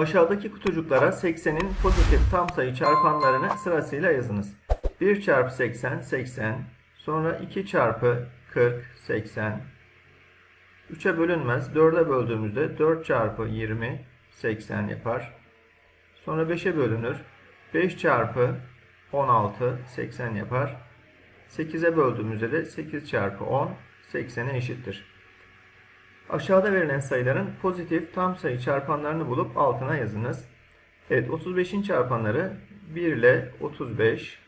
Aşağıdaki kutucuklara 80'in pozitif tam sayı çarpanlarını sırasıyla yazınız. 1 çarpı 80, 80. Sonra 2 çarpı 40, 80. 3'e bölünmez. 4'e böldüğümüzde 4 çarpı 20, 80 yapar. Sonra 5'e bölünür. 5 çarpı 16, 80 yapar. 8'e böldüğümüzde de 8 çarpı 10, 80'e eşittir. Aşağıda verilen sayıların pozitif tam sayı çarpanlarını bulup altına yazınız. Evet 35'in çarpanları 1 ile 35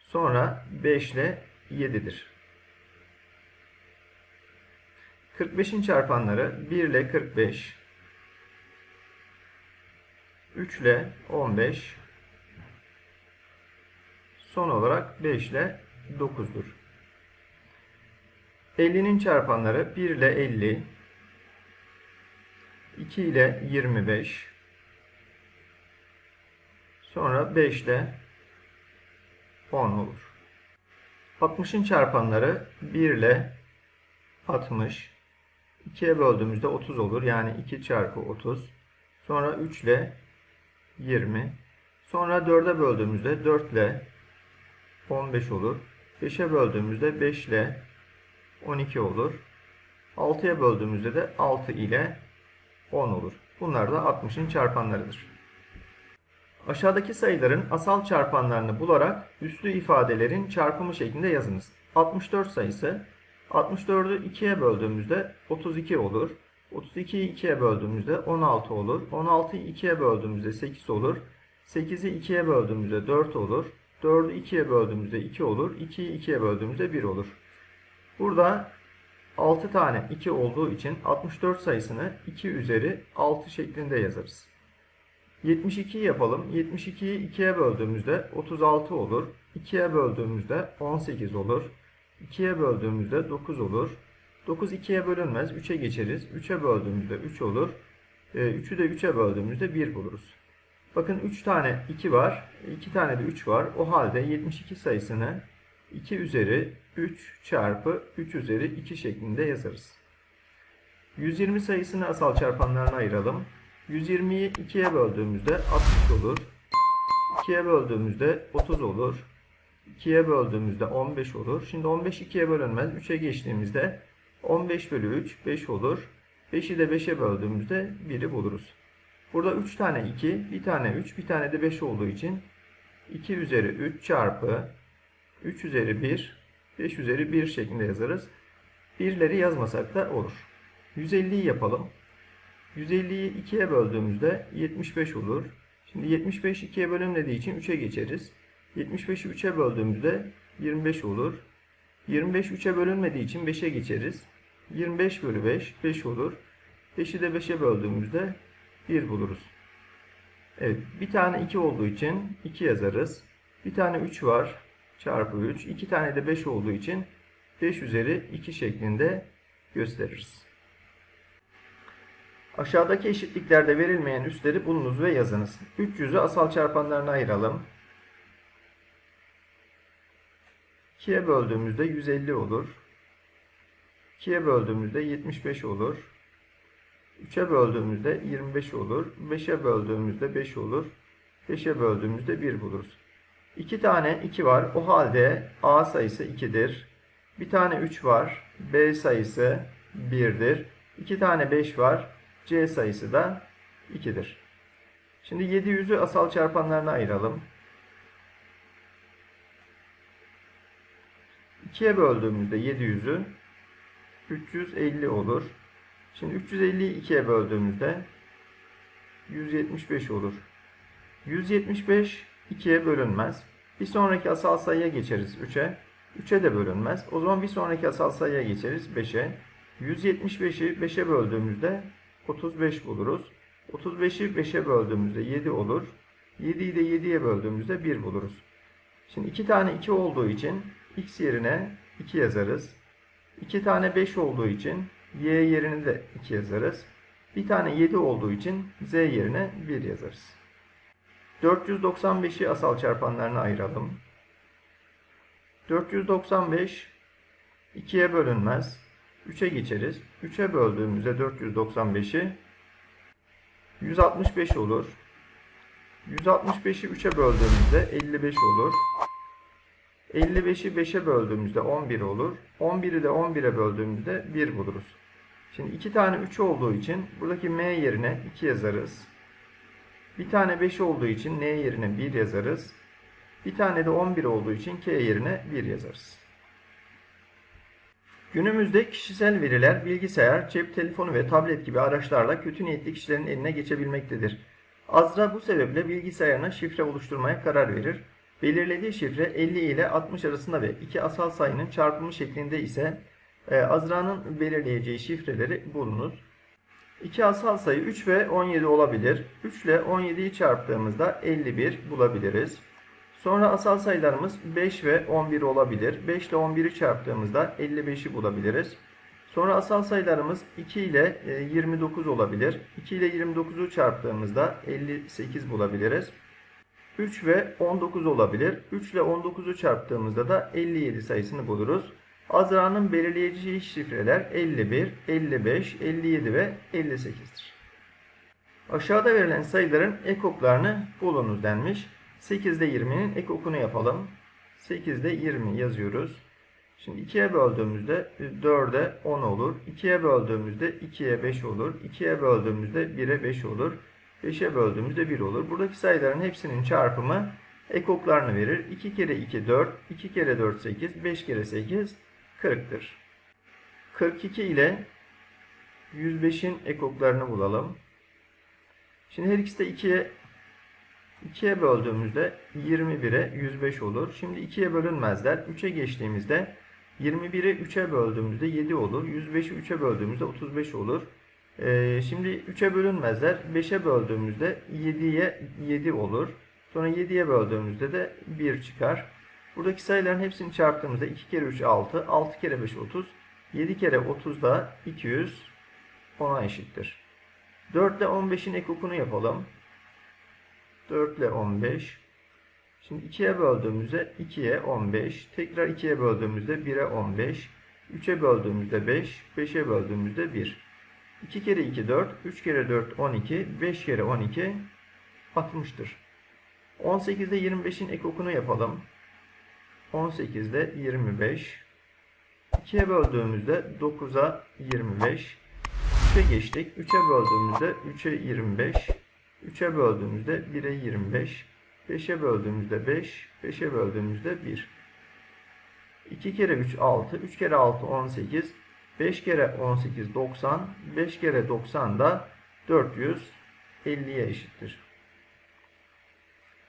sonra 5 ile 7'dir. 45'in çarpanları 1 ile 45 3 ile 15 son olarak 5 ile 9'dur. 50'nin çarpanları 1 ile 50, 2 ile 25, sonra 5 ile 10 olur. 60'ın çarpanları 1 ile 60, 2'ye böldüğümüzde 30 olur. Yani 2 çarpı 30, sonra 3 ile 20, sonra 4'e böldüğümüzde 4 ile 15 olur. 5'e böldüğümüzde 5 ile 12 olur. 6'ya böldüğümüzde de 6 ile 10 olur. Bunlar da 60'ın çarpanlarıdır. Aşağıdaki sayıların asal çarpanlarını bularak üslü ifadelerin çarpımı şeklinde yazınız. 64 sayısı 64'ü 2'ye böldüğümüzde 32 olur. 32'yi 2'ye böldüğümüzde 16 olur. 16'yı 2'ye böldüğümüzde 8 olur. 8'i 2'ye böldüğümüzde 4 olur. 4'ü 2'ye böldüğümüzde 2 olur. 2'yi 2'ye böldüğümüzde 1 olur. Burada 6 tane 2 olduğu için 64 sayısını 2 üzeri 6 şeklinde yazarız. 72 yapalım. 72'yi 2'ye böldüğümüzde 36 olur. 2'ye böldüğümüzde 18 olur. 2'ye böldüğümüzde 9 olur. 9 2'ye bölünmez. 3'e geçeriz. 3'e böldüğümüzde 3 olur. 3'ü de 3'e böldüğümüzde 1 buluruz. Bakın 3 tane 2 var. 2 tane de 3 var. O halde 72 sayısını 2 üzeri 3 çarpı 3 üzeri 2 şeklinde yazarız. 120 sayısını asal çarpanlarına ayıralım. 120'yi 2'ye böldüğümüzde 60 olur. 2'ye böldüğümüzde 30 olur. 2'ye böldüğümüzde 15 olur. Şimdi 15 2'ye bölünmez. 3'e geçtiğimizde 15 bölü 3 5 olur. 5'i de 5'e böldüğümüzde 1'i buluruz. Burada 3 tane 2, bir tane 3, bir tane de 5 olduğu için 2 üzeri 3 çarpı 3 üzeri 1, 5 üzeri 1 şeklinde yazarız. Birleri yazmasak da olur. 150'yi yapalım. 150'yi 2'ye böldüğümüzde 75 olur. Şimdi 75 2'ye bölünmediği için 3'e geçeriz. 75'i 3'e böldüğümüzde 25 olur. 25 3'e bölünmediği için 5'e geçeriz. 25 bölü 5 5 olur. 5'i de 5'e böldüğümüzde 1 buluruz. Evet bir tane 2 olduğu için 2 yazarız. Bir tane 3 var çarpı 3. 2 tane de 5 olduğu için 5 üzeri 2 şeklinde gösteririz. Aşağıdaki eşitliklerde verilmeyen üsleri bulunuz ve yazınız. 300'ü asal çarpanlarına ayıralım. 2'ye böldüğümüzde 150 olur. 2'ye böldüğümüzde 75 olur. 3'e böldüğümüzde 25 olur. 5'e böldüğümüzde 5 olur. 5'e böldüğümüzde 1 buluruz. 2 tane 2 var. O halde A sayısı 2'dir. Bir tane 3 var. B sayısı 1'dir. 2 tane 5 var. C sayısı da 2'dir. Şimdi 700'ü asal çarpanlarına ayıralım. 2'ye böldüğümüzde 700'ü 350 olur. Şimdi 350'yi 2'ye böldüğümüzde 175 olur. 175 2'ye bölünmez. Bir sonraki asal sayıya geçeriz 3'e. 3'e de bölünmez. O zaman bir sonraki asal sayıya geçeriz 5'e. 175'i 5'e böldüğümüzde 35 buluruz. 35'i 5'e böldüğümüzde 7 olur. 7'yi de 7'ye böldüğümüzde 1 buluruz. Şimdi 2 tane 2 olduğu için x yerine 2 yazarız. 2 tane 5 olduğu için y yerine de 2 yazarız. Bir tane 7 olduğu için z yerine 1 yazarız. 495'i asal çarpanlarına ayıralım. 495 2'ye bölünmez. 3'e geçeriz. 3'e böldüğümüzde 495'i 165 olur. 165'i 3'e böldüğümüzde 55 olur. 55'i 5'e böldüğümüzde 11 olur. 11'i de 11'e böldüğümüzde 1 buluruz. Şimdi 2 tane 3 olduğu için buradaki m yerine 2 yazarız. Bir tane 5 olduğu için n yerine 1 yazarız. Bir tane de 11 olduğu için k yerine 1 yazarız. Günümüzde kişisel veriler bilgisayar, cep telefonu ve tablet gibi araçlarla kötü niyetli kişilerin eline geçebilmektedir. Azra bu sebeple bilgisayarına şifre oluşturmaya karar verir. Belirlediği şifre 50 ile 60 arasında ve iki asal sayının çarpımı şeklinde ise e, Azra'nın belirleyeceği şifreleri bulunuz. İki asal sayı 3 ve 17 olabilir. 3 ile 17'yi çarptığımızda 51 bulabiliriz. Sonra asal sayılarımız 5 ve 11 olabilir. 5 ile 11'i çarptığımızda 55'i bulabiliriz. Sonra asal sayılarımız 2 ile e, 29 olabilir. 2 ile 29'u çarptığımızda 58 bulabiliriz. 3 ve 19 olabilir. 3 ile 19'u çarptığımızda da 57 sayısını buluruz. Azra'nın belirleyeceği şifreler 51, 55, 57 ve 58'dir. Aşağıda verilen sayıların ekoklarını bulunuz denmiş. 8'de 20'nin ekokunu yapalım. 8'de 20 yazıyoruz. Şimdi 2'ye böldüğümüzde 4'e 10 olur. 2'ye böldüğümüzde 2'ye 5 olur. 2'ye böldüğümüzde 1'e 5 olur. 5'e böldüğümüzde 1 olur. Buradaki sayıların hepsinin çarpımı ekoklarını verir. 2 kere 2 4, 2 kere 4 8, 5 kere 8 40'tır. 42 ile 105'in ekoklarını bulalım. Şimdi her ikisi de 2'ye 2'ye böldüğümüzde 21'e 105 olur. Şimdi 2'ye bölünmezler. 3'e geçtiğimizde 21'i 3'e böldüğümüzde 7 olur. 105'i 3'e böldüğümüzde 35 olur. Ee, şimdi 3'e bölünmezler. 5'e böldüğümüzde 7'ye 7 olur. Sonra 7'ye böldüğümüzde de 1 çıkar. Buradaki sayıların hepsini çarptığımızda 2 kere 3 6, 6 kere 5 30, 7 kere 30 da 200 10'a eşittir. 4 ile 15'in ekokunu yapalım. 4 ile 15. Şimdi 2'ye böldüğümüzde 2'ye 15. Tekrar 2'ye böldüğümüzde 1'e 15. 3'e böldüğümüzde 5. 5'e böldüğümüzde 1. 2 kere 2 4. 3 kere 4 12. 5 kere 12 60'tır. 18'de 25'in ekokunu yapalım. 18'de 25. 2'ye böldüğümüzde 9'a 25. 3'e geçtik. 3'e böldüğümüzde 3'e 25. 3'e böldüğümüzde 1'e 25. 5'e böldüğümüzde 5. 5'e böldüğümüzde 1. 2 kere 3 6. 3 kere 6 18. 5 kere 18 90. 5 kere 90 da 450'ye eşittir.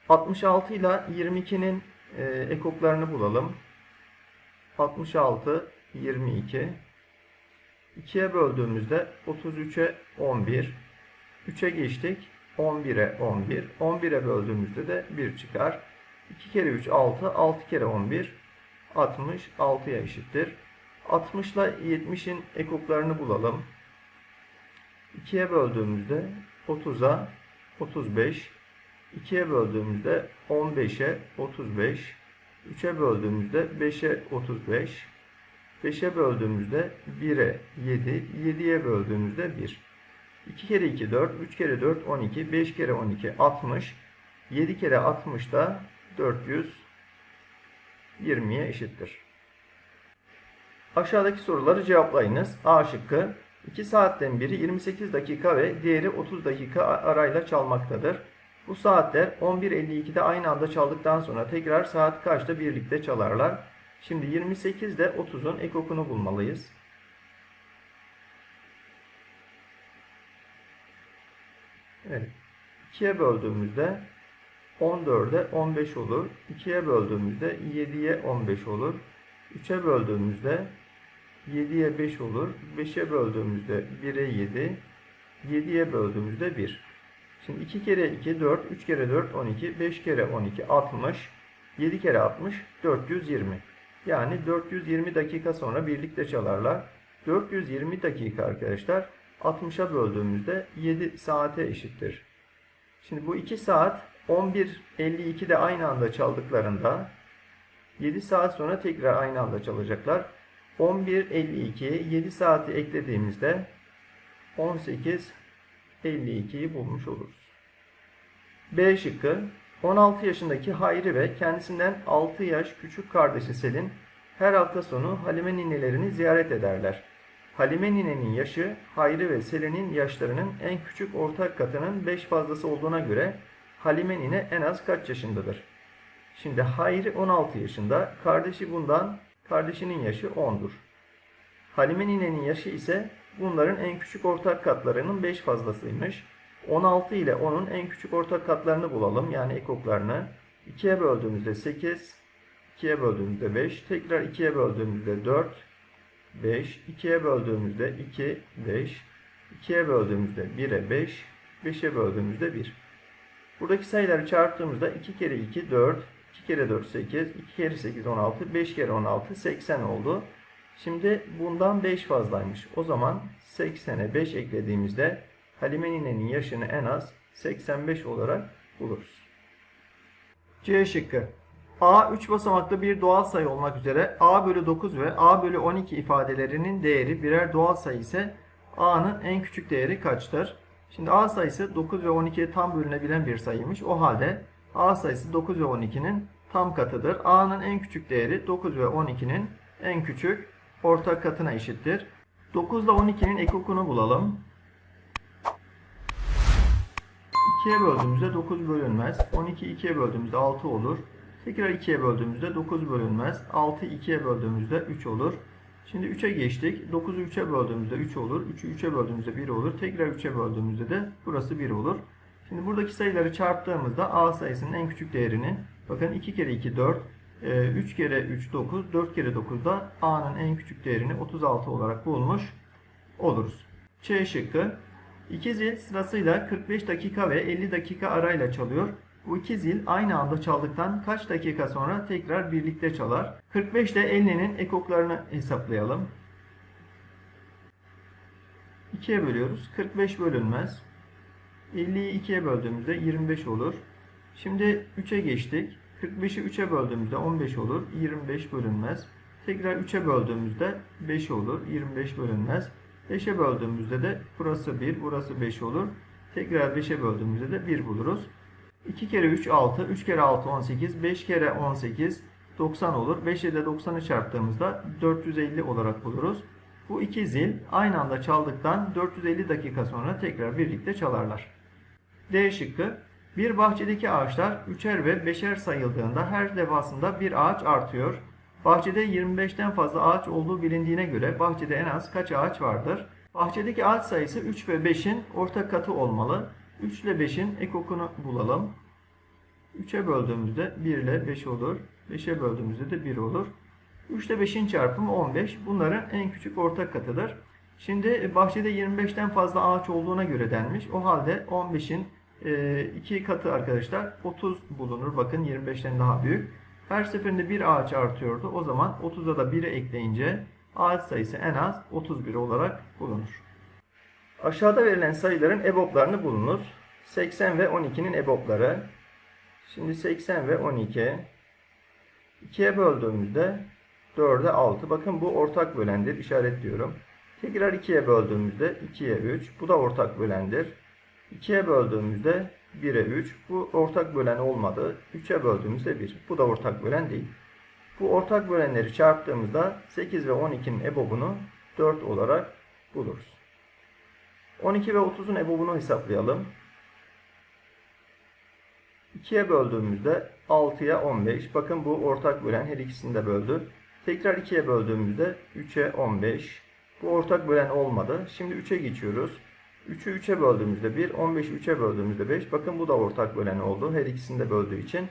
66 ile 22'nin e, ekoklarını bulalım. 66 22 2'ye böldüğümüzde 33'e 11 3'e geçtik 11'e 11 11'e böldüğümüzde de 1 çıkar. 2 kere 3 6 6 kere 11 66'ya eşittir. 60 ile 70'in ekoklarını bulalım. 2'ye böldüğümüzde 30'a 35 2'ye böldüğümüzde 15'e 35 3'e böldüğümüzde 5'e 35 5'e böldüğümüzde 1'e 7 7'ye böldüğümüzde 1 2 kere 2 4 3 kere 4 12 5 kere 12 60 7 kere 60 da 420'ye eşittir. Aşağıdaki soruları cevaplayınız. A şıkkı 2 saatten biri 28 dakika ve diğeri 30 dakika arayla çalmaktadır. Bu saatler 11.52'de aynı anda çaldıktan sonra tekrar saat kaçta birlikte çalarlar? Şimdi 28 ile 30'un ekokunu bulmalıyız. Evet. 2'ye böldüğümüzde 14'e 15 olur. 2'ye böldüğümüzde 7'ye 15 olur. 3'e böldüğümüzde 7'ye 5 olur. 5'e böldüğümüzde 1'e 7. 7'ye böldüğümüzde 1. Şimdi 2 kere 2 4, 3 kere 4 12, 5 kere 12 60, 7 kere 60 420. Yani 420 dakika sonra birlikte çalarlar. 420 dakika arkadaşlar 60'a böldüğümüzde 7 saate eşittir. Şimdi bu 2 saat 11.52'de aynı anda çaldıklarında 7 saat sonra tekrar aynı anda çalacaklar. 11.52'ye 7 saati eklediğimizde 18 52'yi bulmuş oluruz. B şıkkı 16 yaşındaki Hayri ve kendisinden 6 yaş küçük kardeşi Selin her hafta sonu Halime ninelerini ziyaret ederler. Halime ninenin yaşı Hayri ve Selin'in yaşlarının en küçük ortak katının 5 fazlası olduğuna göre Halime nine en az kaç yaşındadır? Şimdi Hayri 16 yaşında, kardeşi bundan, kardeşinin yaşı 10'dur. Halime ninenin yaşı ise bunların en küçük ortak katlarının 5 fazlasıymış. 16 ile 10'un en küçük ortak katlarını bulalım. Yani ekoklarını. 2'ye böldüğümüzde 8, 2'ye böldüğümüzde 5, tekrar 2'ye böldüğümüzde 4, 5, 2'ye böldüğümüzde 2, 5, 2'ye böldüğümüzde 1'e 5, 5'e böldüğümüzde 1. Buradaki sayıları çarptığımızda 2 kere 2 4, 2 kere 4 8, 2 kere 8 16, 5 kere 16 80 oldu. Şimdi bundan 5 fazlaymış. O zaman 80'e 5 eklediğimizde Halime ninenin yaşını en az 85 olarak buluruz. C şıkkı. A 3 basamaklı bir doğal sayı olmak üzere A bölü 9 ve A bölü 12 ifadelerinin değeri birer doğal sayı ise A'nın en küçük değeri kaçtır? Şimdi A sayısı 9 ve 12'ye tam bölünebilen bir sayıymış. O halde A sayısı 9 ve 12'nin tam katıdır. A'nın en küçük değeri 9 ve 12'nin en küçük ortak katına eşittir. 9 ile 12'nin ekokunu bulalım. 2'ye böldüğümüzde 9 bölünmez. 12 2'ye böldüğümüzde 6 olur. Tekrar 2'ye böldüğümüzde 9 bölünmez. 6 2'ye böldüğümüzde 3 olur. Şimdi 3'e geçtik. 9'u 3'e böldüğümüzde 3 olur. 3'ü 3'e böltüğümüzde 1 olur. Tekrar 3'e böldüğümüzde de burası 1 olur. Şimdi buradaki sayıları çarptığımızda A sayısının en küçük değerini bakın 2 kere 2 4 3 kere 3 9 4 kere 9 da A'nın en küçük değerini 36 olarak bulmuş oluruz. Ç şıkkı İki zil sırasıyla 45 dakika ve 50 dakika arayla çalıyor. Bu iki zil aynı anda çaldıktan kaç dakika sonra tekrar birlikte çalar? 45 ile 50'nin ekoklarını hesaplayalım. 2'ye bölüyoruz. 45 bölünmez. 50'yi 2'ye böldüğümüzde 25 olur. Şimdi 3'e geçtik. 45'i 3'e böldüğümüzde 15 olur. 25 bölünmez. Tekrar 3'e böldüğümüzde 5 olur. 25 bölünmez. 5'e böldüğümüzde de burası 1, burası 5 olur. Tekrar 5'e böldüğümüzde de 1 buluruz. 2 kere 3 6, 3 kere 6 18, 5 kere 18 90 olur. 5 ile de 90'ı çarptığımızda 450 olarak buluruz. Bu iki zil aynı anda çaldıktan 450 dakika sonra tekrar birlikte çalarlar. D şıkkı bir bahçedeki ağaçlar üçer ve beşer sayıldığında her defasında bir ağaç artıyor. Bahçede 25'ten fazla ağaç olduğu bilindiğine göre bahçede en az kaç ağaç vardır? Bahçedeki ağaç sayısı 3 ve 5'in ortak katı olmalı. 3 ile 5'in ekokunu bulalım. 3'e böldüğümüzde 1 ile 5 olur. 5'e böldüğümüzde de 1 olur. 3 ile 5'in çarpımı 15. Bunların en küçük ortak katıdır. Şimdi bahçede 25'ten fazla ağaç olduğuna göre denmiş. O halde 15'in 2 katı arkadaşlar 30 bulunur. Bakın 25'ten daha büyük. Her seferinde bir ağaç artıyordu. O zaman 30'a da 1'e ekleyince ağaç sayısı en az 31 olarak bulunur. Aşağıda verilen sayıların EBOB'larını bulunuz. 80 ve 12'nin EBOB'ları. Şimdi 80 ve 12 2'ye böldüğümüzde 4'e 6. Bakın bu ortak bölendir. işaretliyorum. Tekrar 2'ye böldüğümüzde 2'ye 3. Bu da ortak bölendir. 2'ye böldüğümüzde 1'e 3. Bu ortak bölen olmadı. 3'e böldüğümüzde 1. Bu da ortak bölen değil. Bu ortak bölenleri çarptığımızda 8 ve 12'nin EBOB'unu 4 olarak buluruz. 12 ve 30'un EBOB'unu hesaplayalım. 2'ye böldüğümüzde 6'ya 15. Bakın bu ortak bölen her ikisini de böldü. Tekrar 2'ye böldüğümüzde 3'e 15. Bu ortak bölen olmadı. Şimdi 3'e geçiyoruz. 3'ü 3'e böldüğümüzde 1, 15'i 3'e böldüğümüzde 5. Bakın bu da ortak bölen oldu. Her ikisini de böldüğü için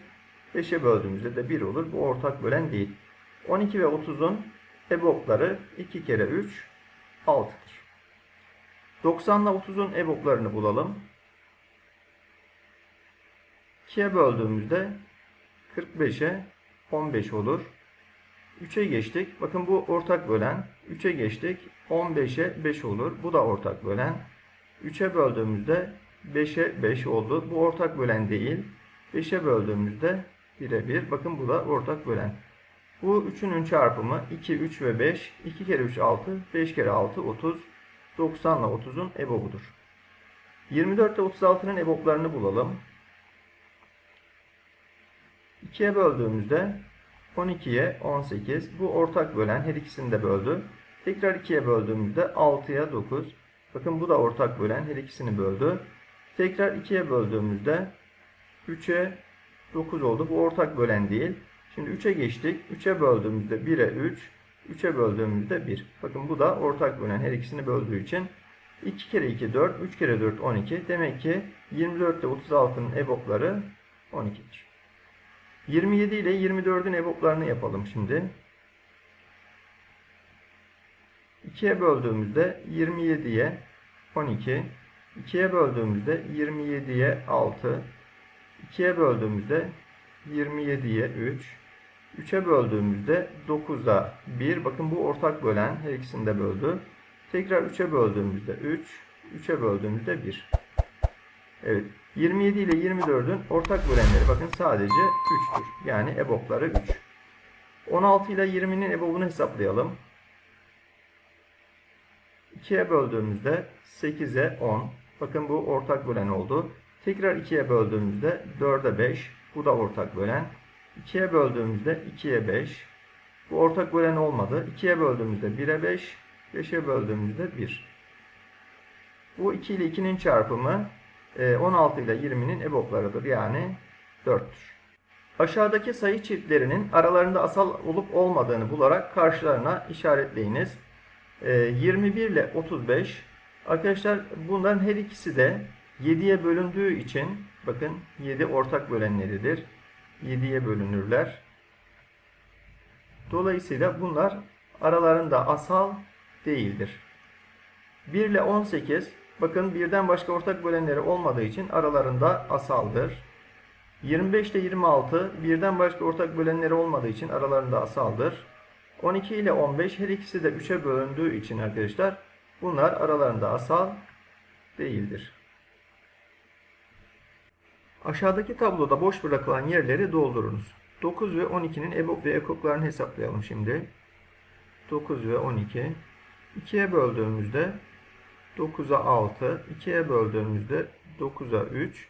5'e böldüğümüzde de 1 olur. Bu ortak bölen değil. 12 ve 30'un EBOB'ları 2 kere 3, 6'dır. 90 ile 30'un EBOB'larını bulalım. 2'ye böldüğümüzde 45'e 15 olur. 3'e geçtik. Bakın bu ortak bölen. 3'e geçtik. 15'e 5 olur. Bu da ortak bölen. 3'e böldüğümüzde 5'e 5 oldu. Bu ortak bölen değil. 5'e böldüğümüzde 1'e 1. Bakın bu da ortak bölen. Bu üçünün çarpımı 2, 3 ve 5. 2 kere 3 6, 5 kere 6 30. 90 ile 30'un EBOB'udur. 24 ile 36'nın EBOB'larını bulalım. 2'ye böldüğümüzde 12'ye 18. Bu ortak bölen her ikisini de böldü. Tekrar 2'ye böldüğümüzde 6'ya 9. Bakın bu da ortak bölen her ikisini böldü. Tekrar 2'ye böldüğümüzde 3'e 9 oldu. Bu ortak bölen değil. Şimdi 3'e geçtik. 3'e böldüğümüzde 1'e 3. 3'e böldüğümüzde 1. Bakın bu da ortak bölen her ikisini böldüğü için 2 kere 2 4, 3 kere 4 12. Demek ki 24 ile 36'nın EBOB'ları 12'dir. 27 ile 24'ün EBOB'larını yapalım şimdi. 2'ye böldüğümüzde 27'ye 12, 2'ye böldüğümüzde 27'ye 6, 2'ye böldüğümüzde 27'ye 3, 3'e böldüğümüzde 9'a 1. Bakın bu ortak bölen her ikisini de böldü. Tekrar 3'e böldüğümüzde 3, 3'e böldüğümüzde 1. Evet. 27 ile 24'ün ortak bölenleri bakın sadece 3'tür. Yani EBOB'ları 3. 16 ile 20'nin EBOB'unu hesaplayalım. 2'ye böldüğümüzde 8'e 10. Bakın bu ortak bölen oldu. Tekrar 2'ye böldüğümüzde 4'e 5. Bu da ortak bölen. 2'ye böldüğümüzde 2'ye 5. Bu ortak bölen olmadı. 2'ye böldüğümüzde 1'e 5. 5'e böldüğümüzde 1. Bu 2 ile 2'nin çarpımı e, 16 ile 20'nin EBOB'larıdır. Yani 4'tür. Aşağıdaki sayı çiftlerinin aralarında asal olup olmadığını bularak karşılarına işaretleyiniz. E, 21 ile 35 arkadaşlar bunların her ikisi de 7'ye bölündüğü için bakın 7 ortak bölenleridir. 7'ye bölünürler. Dolayısıyla bunlar aralarında asal değildir. 1 ile 18 bakın birden başka ortak bölenleri olmadığı için aralarında asaldır. 25 ile 26 birden başka ortak bölenleri olmadığı için aralarında asaldır. 12 ile 15 her ikisi de 3'e bölündüğü için arkadaşlar bunlar aralarında asal değildir. Aşağıdaki tabloda boş bırakılan yerleri doldurunuz. 9 ve 12'nin EBOB ve EKOK'larını hesaplayalım şimdi. 9 ve 12. 2'ye böldüğümüzde 9'a 6. 2'ye böldüğümüzde 9'a 3.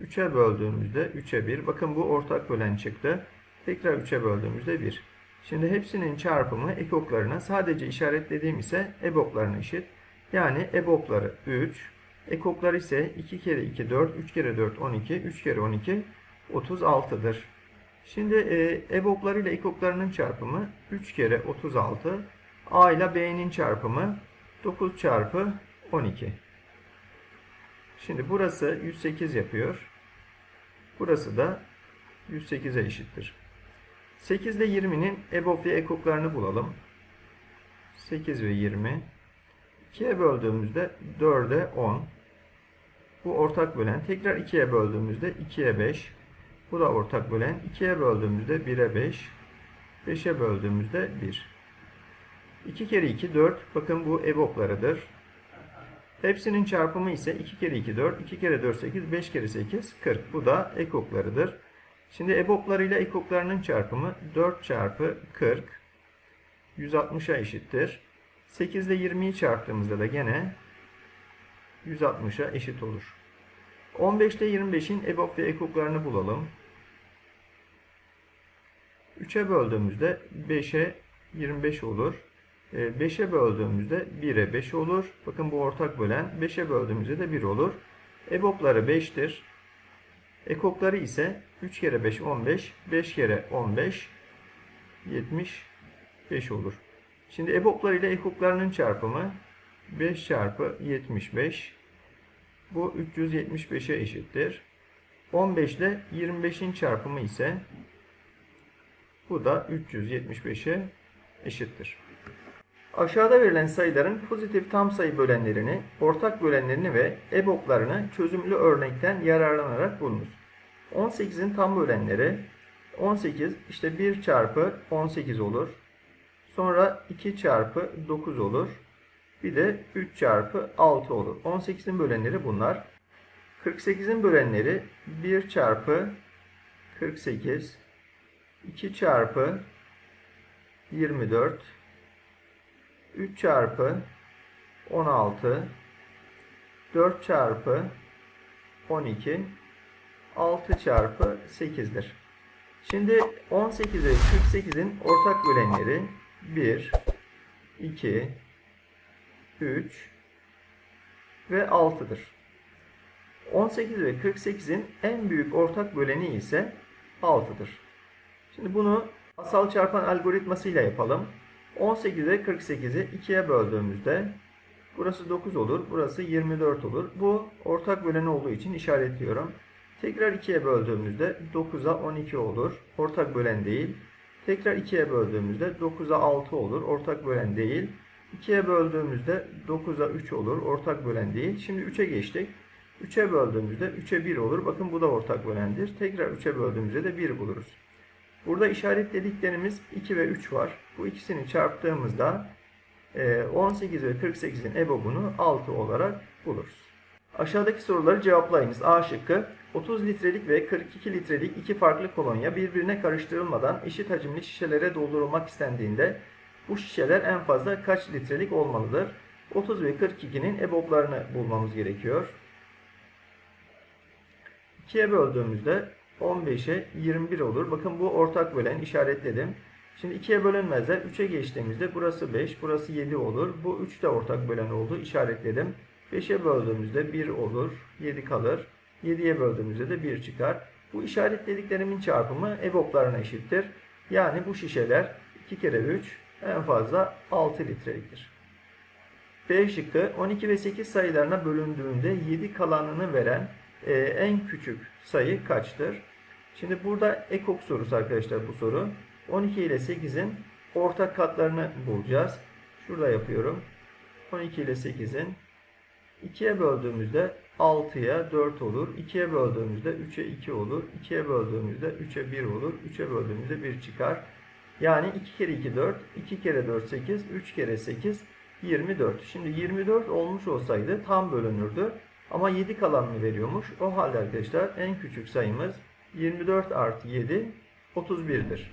3'e böldüğümüzde 3'e 1. Bakın bu ortak bölen çıktı. Tekrar 3'e böldüğümüzde 1. Şimdi hepsinin çarpımı ekoklarına sadece işaretlediğim ise EBOB'larına eşit. Yani EBOB'ları 3. Ekoklar ise 2 kere 2 4, 3 kere 4 12, 3 kere 12 36'dır. Şimdi e, EBOB'ları ile ekoklarının çarpımı 3 kere 36. A ile B'nin çarpımı 9 çarpı 12. Şimdi burası 108 yapıyor. Burası da 108'e eşittir. 8 ile 20'nin EBOB ve ekoklarını bulalım. 8 ve 20. 2'ye böldüğümüzde 4'e 10. Bu ortak bölen. Tekrar 2'ye böldüğümüzde 2'ye 5. Bu da ortak bölen. 2'ye böldüğümüzde 1'e 5. 5'e böldüğümüzde 1. 2 kere 2 4. Bakın bu EBOB'larıdır. Hepsinin çarpımı ise 2 kere 2 4. 2 kere 4 8. 5 kere 8 40. Bu da ekoklarıdır. Şimdi EBOB'ları ile ekoklarının çarpımı 4 çarpı 40. 160'a eşittir. 8 ile 20'yi çarptığımızda da gene 160'a eşit olur. 15 ile 25'in EBOB ve ekoklarını bulalım. 3'e böldüğümüzde 5'e 25 olur. 5'e böldüğümüzde 1'e 5 olur. Bakın bu ortak bölen. 5'e böldüğümüzde de 1 olur. EBOB'ları 5'tir. Ekokları ise 3 kere 5 15, 5 kere 15 75 olur. Şimdi EBOB'lar ile ekoklarının çarpımı 5 çarpı 75 bu 375'e eşittir. 15 ile 25'in çarpımı ise bu da 375'e eşittir. Aşağıda verilen sayıların pozitif tam sayı bölenlerini, ortak bölenlerini ve EBOB'larını çözümlü örnekten yararlanarak bulunuz. 18'in tam bölenleri 18 işte 1 çarpı 18 olur. Sonra 2 çarpı 9 olur. Bir de 3 çarpı 6 olur. 18'in bölenleri bunlar. 48'in bölenleri 1 çarpı 48, 2 çarpı 24, 3 çarpı 16, 4 çarpı 12. 6 çarpı 8'dir. Şimdi 18 ve 48'in ortak bölenleri 1, 2, 3 ve 6'dır. 18 ve 48'in en büyük ortak böleni ise 6'dır. Şimdi bunu asal çarpan algoritmasıyla yapalım. 18 ve 48'i 2'ye böldüğümüzde burası 9 olur, burası 24 olur. Bu ortak böleni olduğu için işaretliyorum. Tekrar 2'ye böldüğümüzde 9'a 12 olur. Ortak bölen değil. Tekrar 2'ye böldüğümüzde 9'a 6 olur. Ortak bölen değil. 2'ye böldüğümüzde 9'a 3 olur. Ortak bölen değil. Şimdi 3'e geçtik. 3'e böldüğümüzde 3'e 1 olur. Bakın bu da ortak bölendir. Tekrar 3'e böldüğümüzde de 1 buluruz. Burada işaretlediklerimiz 2 ve 3 var. Bu ikisini çarptığımızda e, 18 ve 48'in EBOB'unu 6 olarak buluruz. Aşağıdaki soruları cevaplayınız. A şıkkı 30 litrelik ve 42 litrelik iki farklı kolonya birbirine karıştırılmadan eşit hacimli şişelere doldurulmak istendiğinde bu şişeler en fazla kaç litrelik olmalıdır? 30 ve 42'nin EBOB'larını bulmamız gerekiyor. 2'ye böldüğümüzde 15'e 21 olur. Bakın bu ortak bölen işaretledim. Şimdi 2'ye bölünmezler. 3'e geçtiğimizde burası 5, burası 7 olur. Bu 3 de ortak bölen oldu. işaretledim. 5'e böldüğümüzde 1 olur. 7 kalır. 7'ye böldüğümüzde de 1 çıkar. Bu işaretlediklerimin çarpımı EBOB'larına eşittir. Yani bu şişeler 2 kere 3 en fazla 6 litreliktir. B şıkkı 12 ve 8 sayılarına bölündüğünde 7 kalanını veren e, en küçük sayı kaçtır? Şimdi burada ekok sorusu arkadaşlar bu soru. 12 ile 8'in ortak katlarını bulacağız. Şurada yapıyorum. 12 ile 8'in 2'ye böldüğümüzde 6'ya 4 olur. 2'ye böldüğümüzde 3'e 2 olur. 2'ye böldüğümüzde 3'e 1 olur. 3'e böldüğümüzde 1 çıkar. Yani 2 kere 2 4, 2 kere 4 8, 3 kere 8 24. Şimdi 24 olmuş olsaydı tam bölünürdü. Ama 7 kalanını veriyormuş. O halde arkadaşlar en küçük sayımız 24 artı 7 31'dir.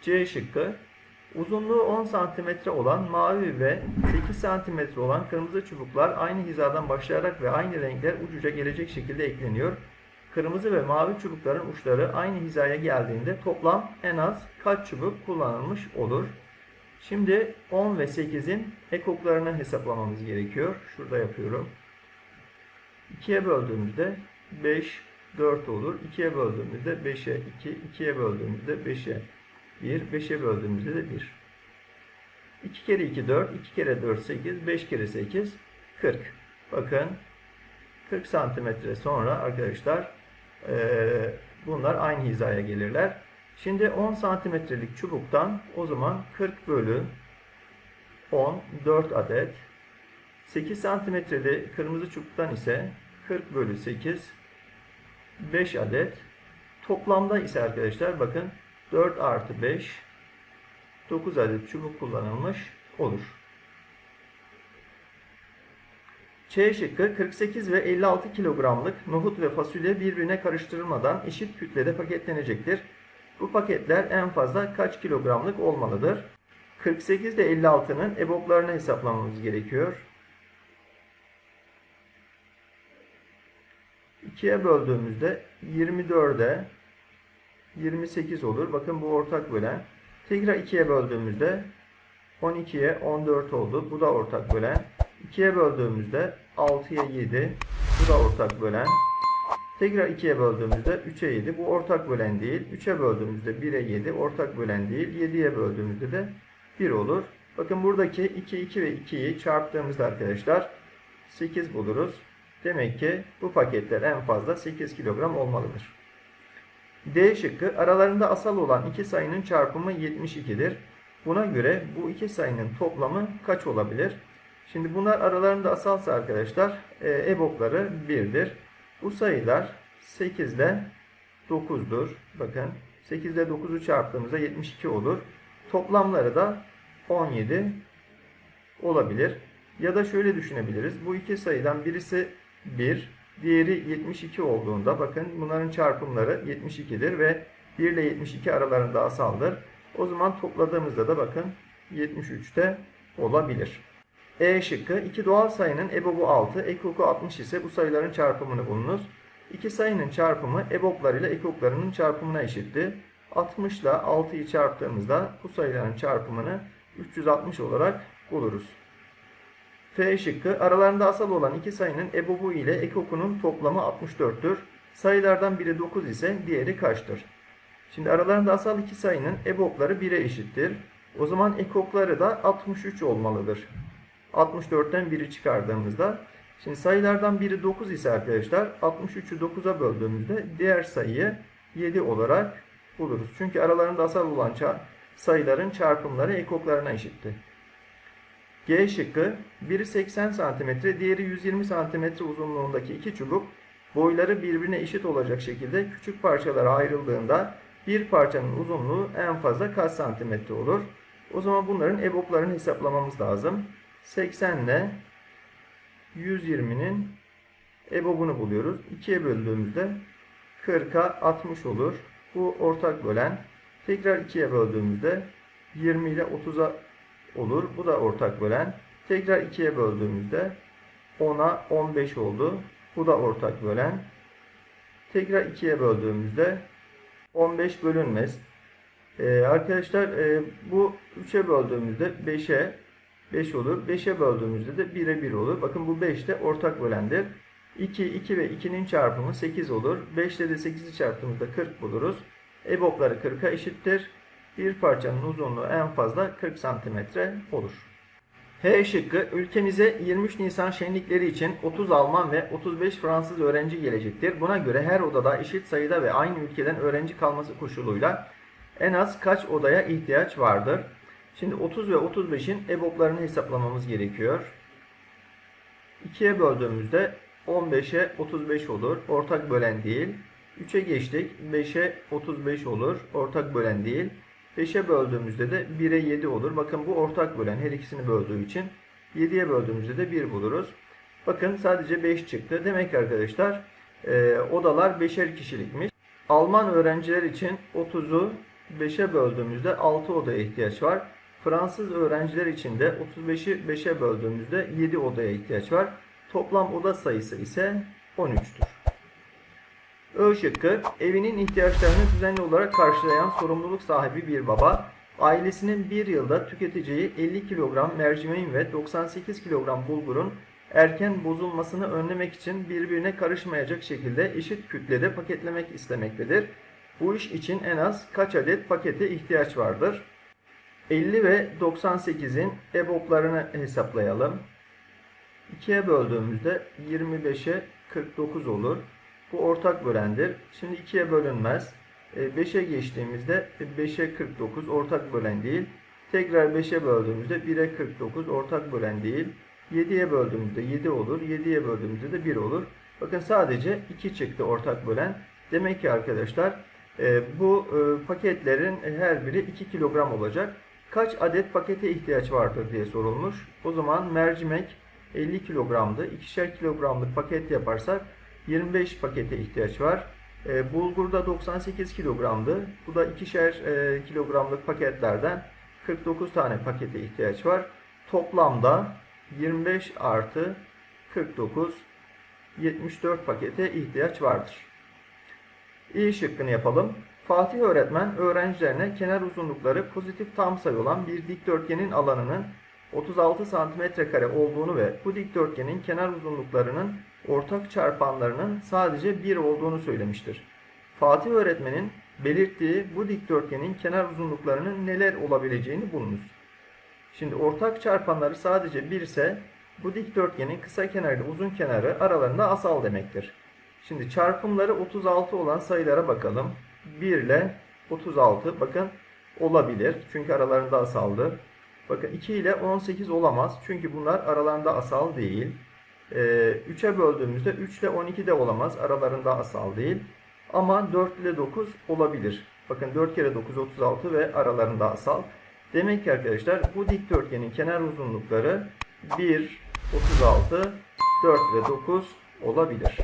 C şıkkı Uzunluğu 10 cm olan mavi ve 8 cm olan kırmızı çubuklar aynı hizadan başlayarak ve aynı renkler ucuca gelecek şekilde ekleniyor. Kırmızı ve mavi çubukların uçları aynı hizaya geldiğinde toplam en az kaç çubuk kullanılmış olur? Şimdi 10 ve 8'in ekoklarını hesaplamamız gerekiyor. Şurada yapıyorum. 2'ye böldüğümüzde 5, 4 olur. 2'ye böldüğümüzde 5'e 2, 2'ye böldüğümüzde 5'e 1, 5'e böldüğümüzde de 1. 2 kere 2 4, 2 kere 4 8, 5 kere 8 40. Bakın 40 santimetre sonra arkadaşlar e, bunlar aynı hizaya gelirler. Şimdi 10 santimetrelik çubuktan o zaman 40 bölü 10 4 adet 8 santimetreli kırmızı çubuktan ise 40 bölü 8 5 adet toplamda ise arkadaşlar bakın 4 artı 5 9 adet çubuk kullanılmış olur. Ç şıkkı 48 ve 56 kilogramlık nohut ve fasulye birbirine karıştırılmadan eşit kütlede paketlenecektir. Bu paketler en fazla kaç kilogramlık olmalıdır? 48 ile 56'nın EBOB'larını hesaplamamız gerekiyor. 2'ye böldüğümüzde 24'e 28 olur. Bakın bu ortak bölen. Tekrar 2'ye böldüğümüzde 12'ye 14 oldu. Bu da ortak bölen. 2'ye böldüğümüzde 6'ya 7. Bu da ortak bölen. Tekrar 2'ye böldüğümüzde 3'e 7. Bu ortak bölen değil. 3'e böldüğümüzde 1'e 7. Ortak bölen değil. 7'ye böldüğümüzde de 1 olur. Bakın buradaki 2, 2 ve 2'yi çarptığımızda arkadaşlar 8 buluruz. Demek ki bu paketler en fazla 8 kilogram olmalıdır. D şıkkı aralarında asal olan iki sayının çarpımı 72'dir. Buna göre bu iki sayının toplamı kaç olabilir? Şimdi bunlar aralarında asalsa arkadaşlar e, EBOB'ları 1'dir. Bu sayılar 8 ile 9'dur. Bakın 8 ile 9'u çarptığımızda 72 olur. Toplamları da 17 olabilir. Ya da şöyle düşünebiliriz. Bu iki sayıdan birisi 1, diğeri 72 olduğunda bakın bunların çarpımları 72'dir ve 1 ile 72 aralarında asaldır. O zaman topladığımızda da bakın 73'te olabilir. E şıkkı iki doğal sayının EBOB'u 6, ekoku 60 ise bu sayıların çarpımını bulunuz. İki sayının çarpımı EBOB'larıyla ekoklarının çarpımına eşitti. 60 ile 6'yı çarptığımızda bu sayıların çarpımını 360 olarak buluruz. F şıkkı aralarında asal olan iki sayının EBOB'u ile ekokunun toplamı 64'tür. Sayılardan biri 9 ise diğeri kaçtır? Şimdi aralarında asal iki sayının EBOB'ları 1'e eşittir. O zaman ekokları da 63 olmalıdır. 64'ten 1'i çıkardığımızda şimdi sayılardan biri 9 ise arkadaşlar 63'ü 9'a böldüğümüzde diğer sayıyı 7 olarak buluruz. Çünkü aralarında asal olan sayıların çarpımları ekoklarına eşitti. G şıkkı biri 80 cm, diğeri 120 cm uzunluğundaki iki çubuk boyları birbirine eşit olacak şekilde küçük parçalara ayrıldığında bir parçanın uzunluğu en fazla kaç santimetre olur? O zaman bunların EBOB'larını hesaplamamız lazım. 80 ile 120'nin EBOB'unu buluyoruz. 2'ye böldüğümüzde 40'a 60 olur. Bu ortak bölen. Tekrar 2'ye böldüğümüzde 20 ile 30'a olur. Bu da ortak bölen. Tekrar 2'ye böldüğümüzde 10'a 15 oldu. Bu da ortak bölen. Tekrar 2'ye böldüğümüzde 15 bölünmez. Ee, arkadaşlar e, bu 3'e böldüğümüzde 5'e 5 olur. 5'e böldüğümüzde de 1'e 1 olur. Bakın bu 5 de ortak bölendir. 2, 2 ve 2'nin çarpımı 8 olur. 5 ile de 8'i çarptığımızda 40 buluruz. EBOB'ları 40'a eşittir. Bir parçanın uzunluğu en fazla 40 santimetre olur. H şıkkı ülkemize 23 Nisan şenlikleri için 30 Alman ve 35 Fransız öğrenci gelecektir. Buna göre her odada eşit sayıda ve aynı ülkeden öğrenci kalması koşuluyla en az kaç odaya ihtiyaç vardır? Şimdi 30 ve 35'in EBOB'larını hesaplamamız gerekiyor. 2'ye böldüğümüzde 15'e 35 olur. Ortak bölen değil. 3'e geçtik. 5'e 35 olur. Ortak bölen değil. 5'e böldüğümüzde de 1'e 7 olur. Bakın bu ortak bölen her ikisini böldüğü için 7'ye böldüğümüzde de 1 buluruz. Bakın sadece 5 çıktı. Demek ki arkadaşlar e, odalar 5'er kişilikmiş. Alman öğrenciler için 30'u 5'e böldüğümüzde 6 odaya ihtiyaç var. Fransız öğrenciler için de 35'i 5'e böldüğümüzde 7 odaya ihtiyaç var. Toplam oda sayısı ise 13'tür. Ö şıkkı evinin ihtiyaçlarını düzenli olarak karşılayan sorumluluk sahibi bir baba ailesinin bir yılda tüketeceği 50 kilogram mercimeğin ve 98 kilogram bulgurun erken bozulmasını önlemek için birbirine karışmayacak şekilde eşit kütlede paketlemek istemektedir. Bu iş için en az kaç adet pakete ihtiyaç vardır? 50 ve 98'in EBOB'larını hesaplayalım. 2'ye böldüğümüzde 25'e 49 olur. Bu ortak bölendir. Şimdi 2'ye bölünmez. 5'e geçtiğimizde 5'e 49 ortak bölen değil. Tekrar 5'e böldüğümüzde 1'e 49 ortak bölen değil. 7'ye böldüğümüzde 7 olur. 7'ye böldüğümüzde de 1 olur. Bakın sadece 2 çıktı ortak bölen. Demek ki arkadaşlar e, bu e, paketlerin her biri 2 kilogram olacak. Kaç adet pakete ihtiyaç vardır diye sorulmuş. O zaman mercimek 50 kilogramdı. 2'şer kilogramlık paket yaparsak 25 pakete ihtiyaç var. E, bulgurda 98 kilogramdı. Bu da 2'şer e, kilogramlık paketlerden 49 tane pakete ihtiyaç var. Toplamda 25 artı 49 74 pakete ihtiyaç vardır. İyi şıkkını yapalım. Fatih öğretmen öğrencilerine kenar uzunlukları pozitif tam sayı olan bir dikdörtgenin alanının 36 cm kare olduğunu ve bu dikdörtgenin kenar uzunluklarının ortak çarpanlarının sadece 1 olduğunu söylemiştir. Fatih öğretmenin belirttiği bu dikdörtgenin kenar uzunluklarının neler olabileceğini bulunuz. Şimdi ortak çarpanları sadece 1 ise bu dikdörtgenin kısa kenarı uzun kenarı aralarında asal demektir. Şimdi çarpımları 36 olan sayılara bakalım. 1 ile 36 bakın olabilir. Çünkü aralarında asaldır. Bakın 2 ile 18 olamaz. Çünkü bunlar aralarında asal değil. Ee, 3'e böldüğümüzde 3 ile 12 de olamaz. Aralarında asal değil. Ama 4 ile 9 olabilir. Bakın 4 kere 9 36 ve aralarında asal. Demek ki arkadaşlar bu dikdörtgenin kenar uzunlukları 1, 36, 4 ve 9 olabilir.